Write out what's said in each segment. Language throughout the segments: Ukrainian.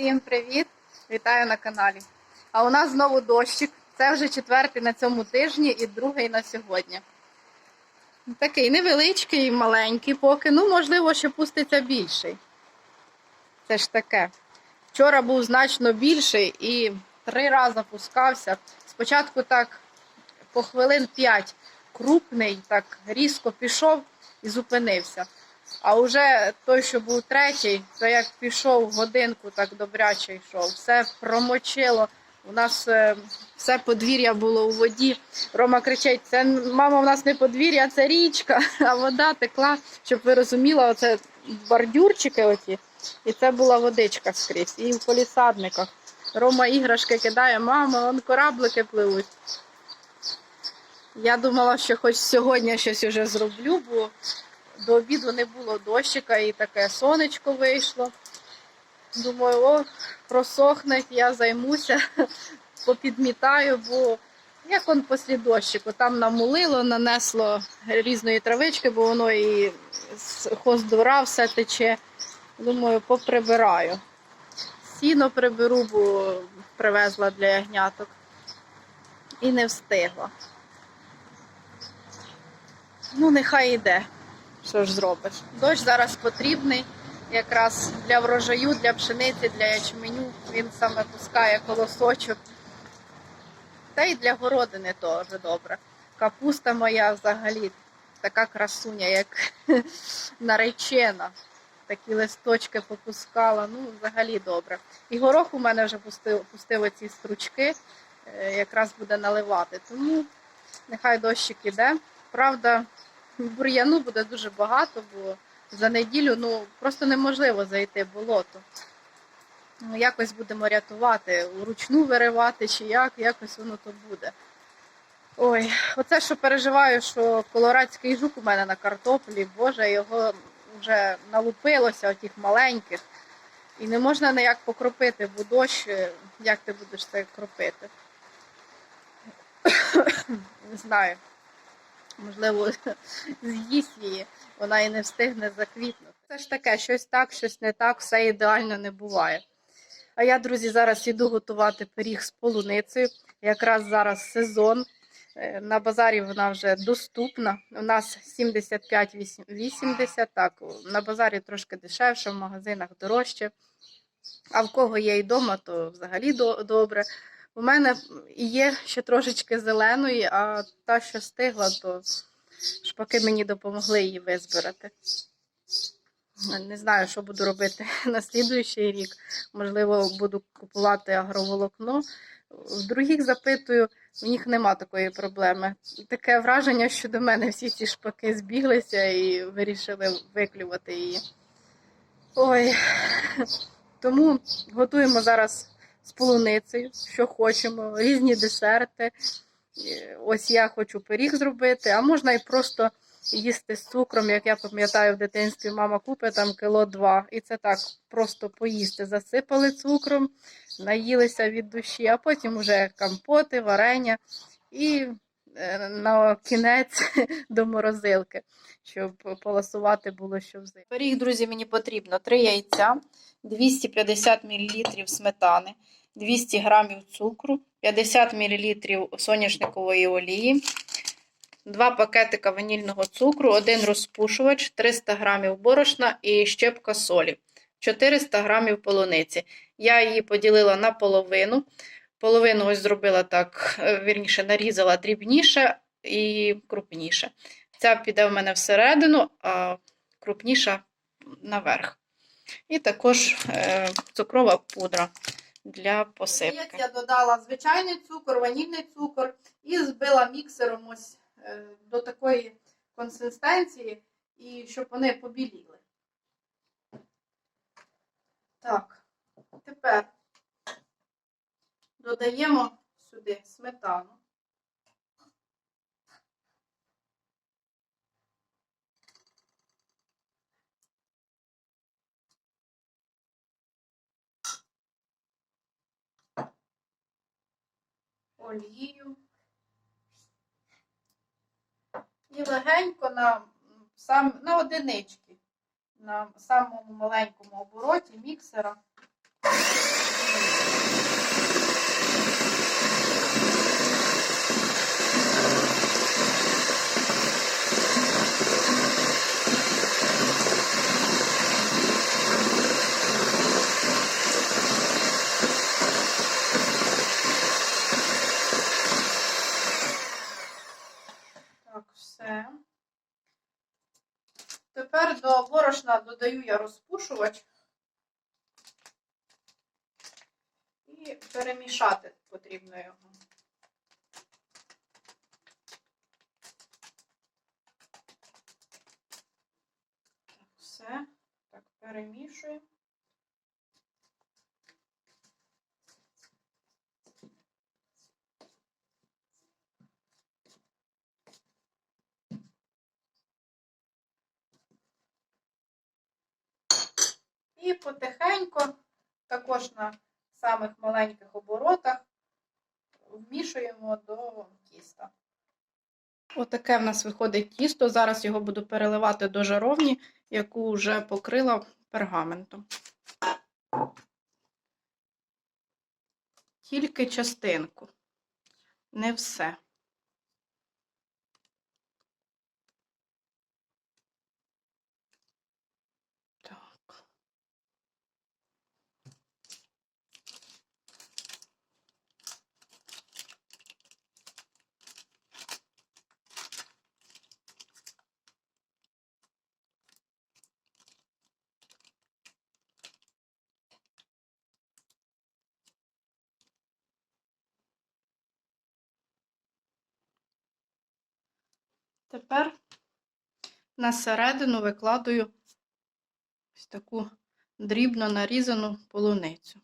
Всім привіт! Вітаю на каналі. А у нас знову дощик. Це вже четвертий на цьому тижні і другий на сьогодні. Такий невеличкий, маленький поки. Ну, можливо, ще пуститься більший. Це ж таке. Вчора був значно більший і три рази пускався. Спочатку так по хвилин 5 крупний, так різко пішов і зупинився. А вже той, що був третій, то як пішов годинку, так добряче йшов. Все промочило. У нас е, все подвір'я було у воді. Рома кричить: це мама, у нас не подвір'я, це річка. А вода текла, щоб ви розуміли, оце бордюрчики оті. І це була водичка скрізь. І в полісадниках. Рома іграшки кидає, мама, вон кораблики пливуть. Я думала, що хоч сьогодні щось уже зроблю, бо до обіду не було дощика і таке сонечко вийшло. Думаю, о, просохне, я займуся, попідмітаю, бо як он після дощику, там намулило, нанесло різної травички, бо воно і з хоздура все тече. Думаю, поприбираю. Сіно приберу, бо привезла для ягняток. І не встигла. Ну, нехай йде. Що ж зробиш? Дощ зараз потрібний якраз для врожаю, для пшениці, для ячменю. Він саме пускає колосочок. Та й для городини теж добре. Капуста моя взагалі така красуня, як наречена. Такі листочки попускала. Ну, взагалі добре. І горох у мене вже пустив, пустив оці стручки, е, якраз буде наливати. Тому нехай дощик іде. Правда, бур'яну буде дуже багато, бо за неділю ну, просто неможливо зайти болото. Ну, якось будемо рятувати, вручну виривати чи як, якось воно то буде. Ой, оце що переживаю, що колорадський жук у мене на картоплі, боже, його вже налупилося, отих маленьких. І не можна ніяк покропити, бо дощ, е, як ти будеш це кропити? Не знаю. Можливо, з'їсть її, вона і не встигне заквітнути. Це ж таке, щось так, щось не так, все ідеально не буває. А я, друзі, зараз іду готувати пиріг з полуницею. Якраз зараз сезон. Е, На базарі вона вже доступна. У нас 75-80, так, на базарі трошки дешевше, в магазинах дорожче. А в кого є і вдома, то взагалі добре. У мене є ще трошечки зеленої, а та, що стигла, то шпаки мені допомогли її визбирати. Не знаю, що буду робити на слідуючий рік. Можливо, буду купувати агроволокно. В других запитую, у них нема такої проблеми. Таке враження, що до мене всі ці шпаки збіглися і вирішили виклювати її. Ой. Тому готуємо зараз з полуницею, що хочемо, різні десерти. Е, Ось я хочу пиріг зробити, а можна і просто їсти з цукром, як я пам'ятаю в дитинстві, мама купить там кіло два. І це так просто поїсти. Засипали цукром, наїлися від душі, а потім вже компоти, варення і на кінець до морозилки, щоб полосувати було що взимку. Пиріг, друзі, мені потрібно 3 яйця, 250 мл сметани, 200 г цукру, 50 мл соняшникової олії, 2 пакетика ванільного цукру, 1 розпушувач, 300 г борошна і щепка солі, 400 г полуниці. Я її поділила на половину. Половину ось зробила так, е, вірніше, нарізала дрібніше і крупніше. Ця піде в мене всередину, а крупніша наверх. І також е, цукрова пудра для посипки. Я додала звичайний цукор, ванільний цукор і збила міксером ось е, до такої консистенції, і щоб вони побіліли. Так, тепер додаємо сюди сметану. олію. І легенько на, сам, на одинички, на самому маленькому обороті міксера додаю я розпушувач і перемішати потрібно його. Все, так, перемішуємо. можна в самих маленьких оборотах вмішуємо до тіста. Отаке в нас виходить тісто. Зараз його буду переливати до жаровні, яку вже покрила пергаментом. Тільки частинку, не все. Тепер на середину викладую ось таку дрібно нарізану полуницю.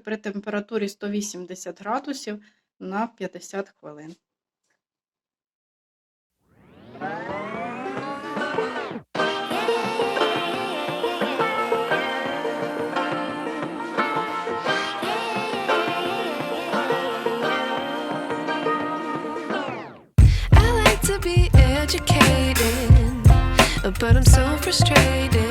при температурі 180 градусів на 50 хвилин. But I'm so frustrated.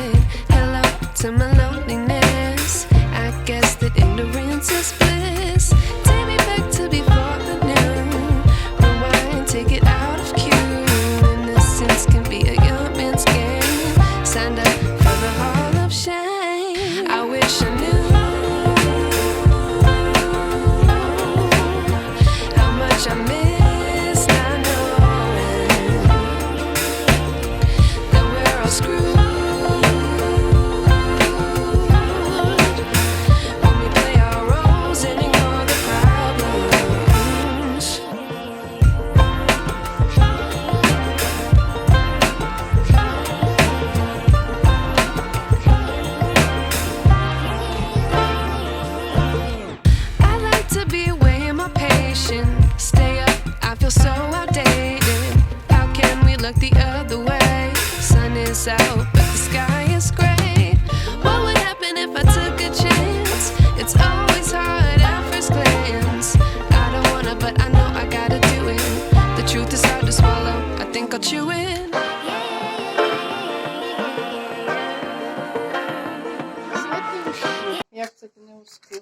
the way. Sun is out, but the sky is gray. What would happen if I took a chance? It's always hard at first glance. I don't wanna, but I know I gotta do it. The truth is hard to swallow. I think I'll chew it. Як це ти не успів?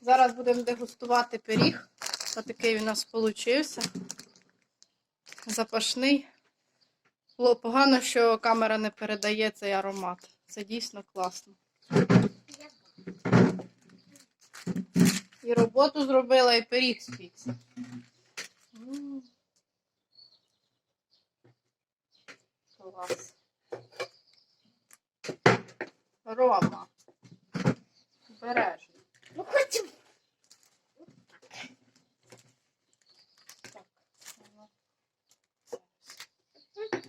Зараз будемо дегустувати пиріг. Отакий у нас получився. Запашний. Було погано, що камера не передає цей аромат. Це дійсно класно. І роботу зробила, і пиріг спікся. Клас. Рома. Бережно. Ну хоть Так. воно зараз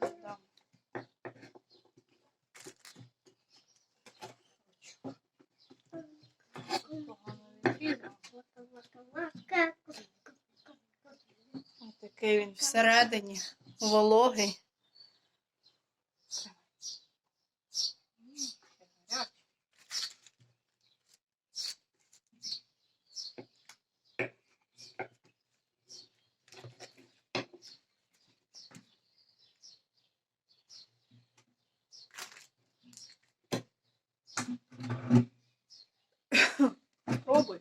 передам. Погано відрізала. Такий він всередині, вологий. М, ще гарячий. Пробуй.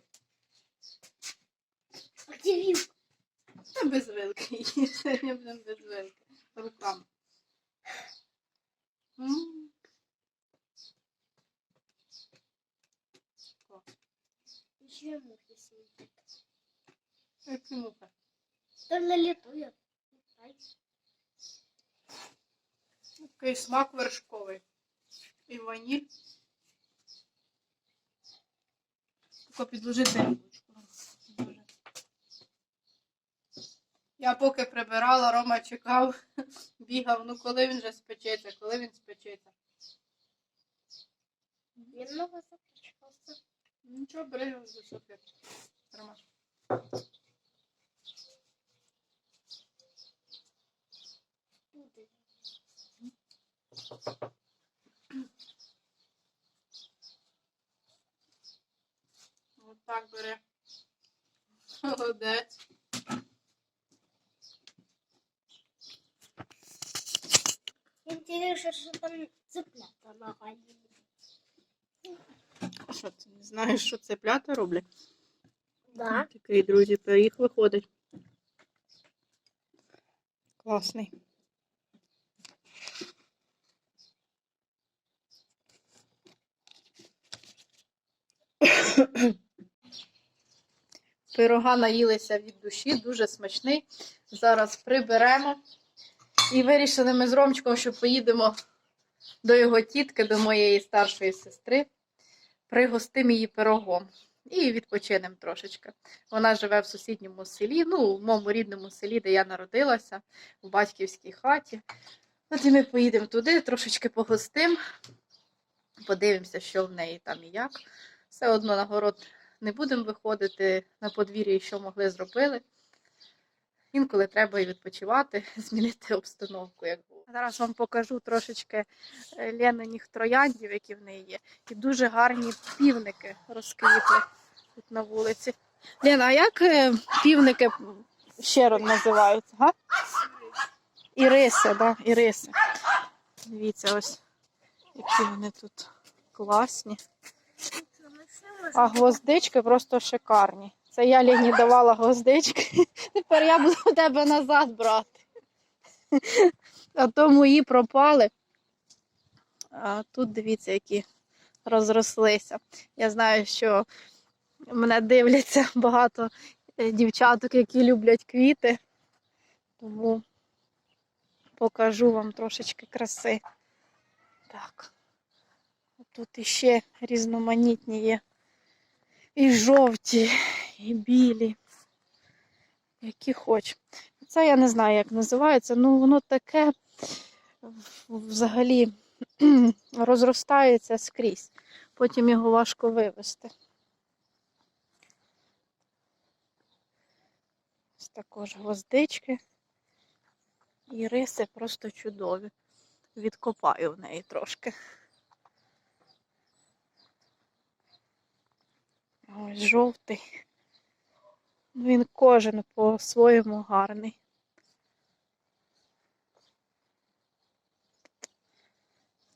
Активил. Та без вилки. Сьогодні будемо без вилки. Руками. Еще мухи сидят. Які муки? То на лету я. Такий смак вершковий. І ваніль. Тільки підложити рибочку. Дуже. Я поки прибирала, Рома чекав, бігав. Ну коли він вже спечеться, коли він спечеться. Немного запечкався. Нічого, бери його до Софи. Тримай. Отак бери. Молодець. Интересно, что там цыплята на воде. А що ти не знаєш, що цеплята роблять? Да. Такий, друзі, пиріг виходить. Класний. Пирога наїлися від душі, дуже смачний. Зараз приберемо. І вирішили ми з Ромчиком, що поїдемо до його тітки, до моєї старшої сестри. Пригостимо її пирогом і відпочинемо трошечки. Вона живе в сусідньому селі, ну, в моєму рідному селі, де я народилася, в батьківській хаті. От і ми поїдемо туди, трошечки погостимо, подивимося, що в неї там і як. Все одно на город не будемо виходити на подвір'я, що могли зробили. Інколи треба і відпочивати, змінити обстановку, як було. Зараз вам покажу трошечки е, трояндів, які в неї є. І дуже гарні півники розквітли тут на вулиці. Лена, а як е, півники ще раз називаються? Га? Іриси, да? Іриси. Дивіться, ось які вони тут класні. А гвоздички просто шикарні. Це я Лені давала гвоздички. Тепер я буду у тебе назад брати. А то мої пропали. А тут дивіться, які розрослися. Я знаю, що мене дивляться багато е, дівчаток, які люблять квіти. Тому покажу вам трошечки краси. Так. Тут іще різноманітні є. І жовті, і білі. Які хоч. Це я не знаю, як називається. Ну, воно таке взагалі розростається скрізь. Потім його важко вивести. Ось також гвоздички. І риси просто чудові. Відкопаю в неї трошки. Ось жовтий. Він кожен по-своєму гарний.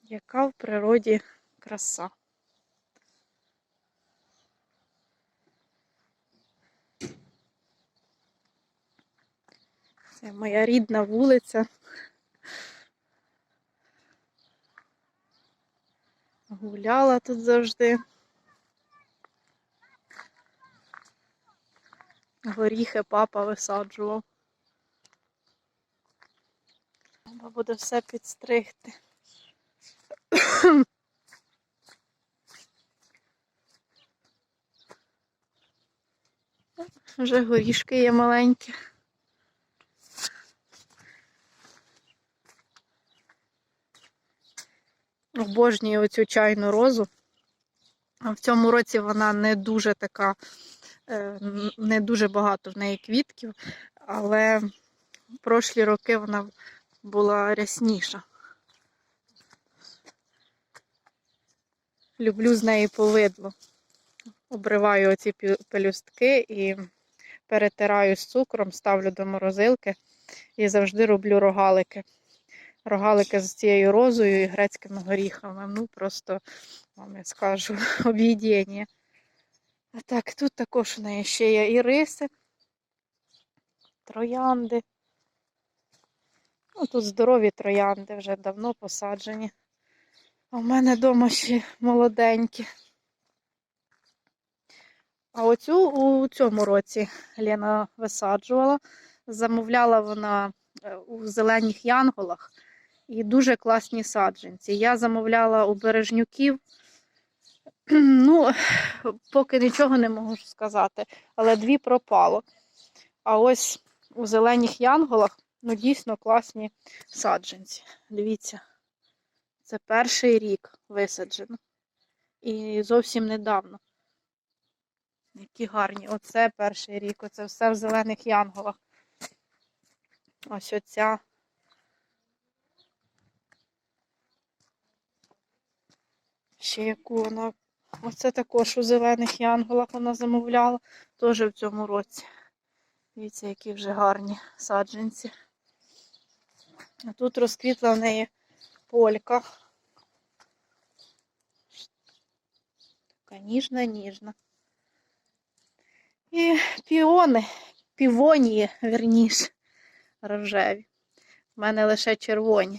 Яка в природі краса. Це моя рідна вулиця. Гуляла тут завжди. Горіхи папа висаджував. Треба буде все підстригти. Вже горішки є маленькі. Обожнюю оцю чайну розу. А В цьому році вона не дуже така, не дуже багато в неї квітків, але в прошлі роки вона була рясніша. Люблю з неї повидло. Обриваю оці пелюстки і перетираю з цукром, ставлю до морозилки і завжди роблю рогалики. Рогалики з цією розою і грецькими горіхами. Ну, просто вам я скажу, об'єднання. А так, тут також у неї ще є і риси, троянди. Ну, тут здорові троянди вже давно посаджені. А в мене вдома ще молоденькі. А оцю у цьому році Лена висаджувала. Замовляла вона е, у зелених янголах і дуже класні саджанці. Я замовляла у бережнюків. Ну, поки нічого не можу сказати, але дві пропало. А ось у зелених янголах ну, дійсно класні саджанці. Дивіться, це перший рік висаджено. І зовсім недавно. Які гарні. Оце перший рік, оце все в зелених янголах. Ось оця. Ще яку вона. Оце також у зелених янголах вона замовляла. Теж в цьому році. Дивіться, які вже гарні саджанці. А тут розквітла в неї полька. Така ніжна, ніжна. І піони, півонії, верніше, рожеві. У мене лише червоні.